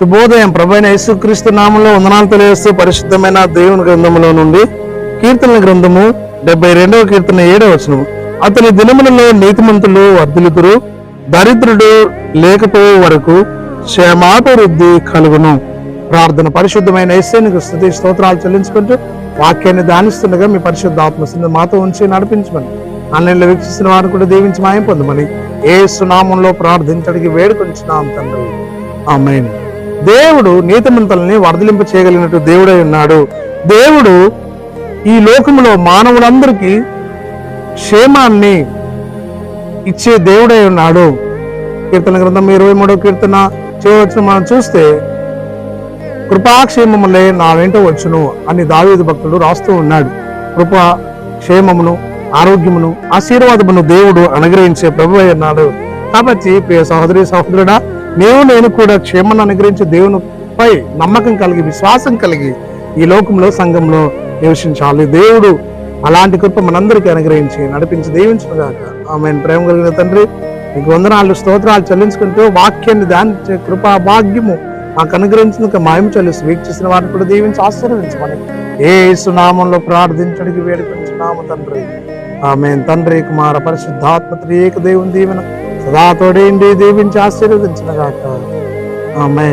శుభోదయం. ప్రభైన యేసుక్రీస్తు నామంలో వందనాలు తెలియజేస్తూ పరిశుద్ధమైన దేవుని గ్రంథంలో నుండి కీర్తన గ్రంథము డెబ్బై రెండవ కీర్తన ఏడవ వచనము. అతని దినములలో నీతిమంతులు వర్ధిలుతురు దరిద్రుడు లేకపోయే వరకు క్షేమాభివృద్ధి కలుగును. ప్రార్థన పరిశుద్ధమైన యేసేనికి స్థుతి స్తోత్రాలు చెల్లించుకుంటూ వాక్యాన్ని దానిస్తుండగా మీ పరిశుద్ధ ఆత్మ మాతో ఉంచి నడిపించమని ఆన్లైన్లో వీక్షిస్తున్న వారిని కూడా దీవించి మాయం పొందమని ఏ సునామంలో ప్రార్థించడానికి వేడుకొంచున్నాం తండ్రి. ఆమెన్. దేవుడు నీతిమంతుల్ని వర్ధలింప చేయగలిగినట్టు దేవుడై ఉన్నాడు. దేవుడు ఈ లోకములో మానవులందరికీ క్షేమాన్ని ఇచ్చే దేవుడై ఉన్నాడు. కీర్తన గ్రంథం ఇరవై మూడవ కీర్తన చేయవచ్చు మనం చూస్తే కృపాక్షేమములే నా వెంట వచ్చును అని దావీదు భక్తుడు రాస్తూ ఉన్నాడు. కృప క్షేమమును ఆరోగ్యమును ఆశీర్వాదమును దేవుడు అనుగ్రహించే ప్రభు అన్నాడు కాబట్టి ప్రియ సహోదరి సహోదరుడా నీవు నేను కూడా క్షేమను అనుగ్రహించే దేవునిపై నమ్మకం కలిగి విశ్వాసం కలిగి ఈ లోకంలో సంఘంలో నివసించాలి. దేవుడు అలాంటి కృప మనందరికీ అనుగ్రహించి నడిపించి దీవించుగాక ఆమె ప్రేమ కలిగిన తండ్రి మీకు వందనాలు స్తోత్రాలు చెల్లించుకుంటూ వాక్యాన్ని ధ్యానించే కృపా భాగ్యము మాకు అనుగ్రహించినందుకు మాయం చెల్లిస్తూ వీక్షిస్తున్న వారిని కూడా దీవించి ఆశీర్వదించమని ఏ సునామంలో ప్రార్థించడానికి వేడుకొంచున్నాము తండ్రి. ఆమె తండ్రి కుమార పరిశుద్ధాత్మ త్రియేక దేవుని దీవెన సదా తోడేండి దీవించి ఆశీర్వదించిన కాక ఆమె